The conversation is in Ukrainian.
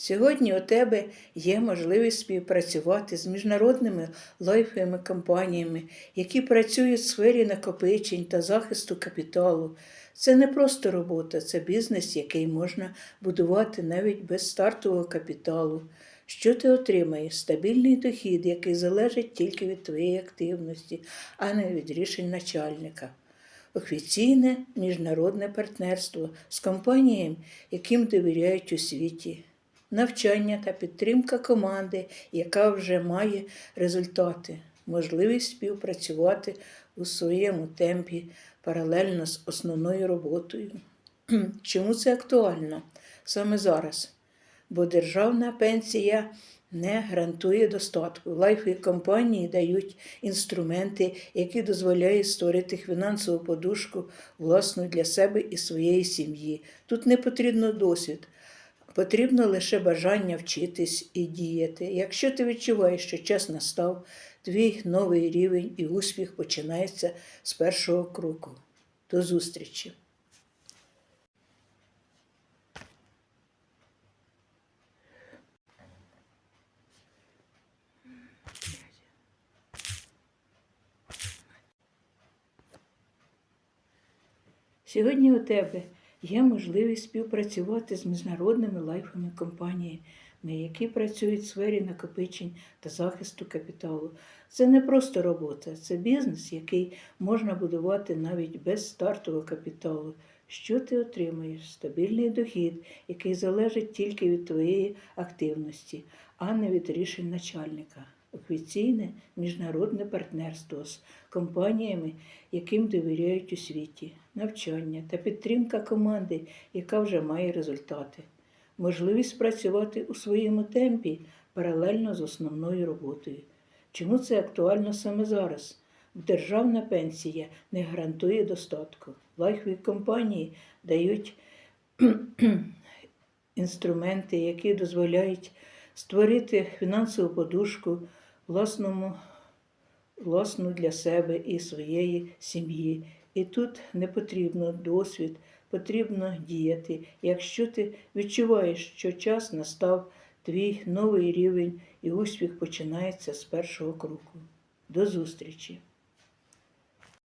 Сьогодні у тебе є можливість співпрацювати з міжнародними лайфовими компаніями, які працюють в сфері накопичень та захисту капіталу. Це не просто робота, це бізнес, який можна будувати навіть без стартового капіталу. Що ти отримаєш? Стабільний дохід, який залежить тільки від твоєї активності, а не від рішень начальника. Офіційне міжнародне партнерство з компаніями, яким довіряють у світі, навчання та підтримка команди, яка вже має результати, можливість співпрацювати у своєму темпі паралельно з основною роботою. Чому це актуально саме зараз? Бо державна пенсія не гарантує достатку. Лайфові компанії дають інструменти, які дозволяють створити фінансову подушку власну для себе і своєї сім'ї. Тут не потрібно досвід, потрібно лише бажання вчитись і діяти. Якщо ти відчуваєш, що час настав, твій новий рівень і успіх починається з першого кроку. До зустрічі! Сьогодні у тебе є можливість співпрацювати з міжнародними лайфовими компаніями, які працюють в сфері накопичень та захисту капіталу. Це не просто робота, це бізнес, який можна будувати навіть без стартового капіталу. Що ти отримаєш? Стабільний дохід, який залежить тільки від твоєї активності, а не від рішень начальника. Офіційне міжнародне партнерство з компаніями, яким довіряють у світі, навчання та підтримка команди, яка вже має результати, можливість працювати у своєму темпі паралельно з основною роботою. Чому це актуально саме зараз? Державна пенсія не гарантує достатку. Лайфові компанії дають інструменти, які дозволяють створити фінансову подушку власному, власну для себе і своєї сім'ї. І тут не потрібно досвід, потрібно діяти. Якщо ти відчуваєш, що час настав, твій новий рівень і успіх починається з першого кроку. До зустрічі!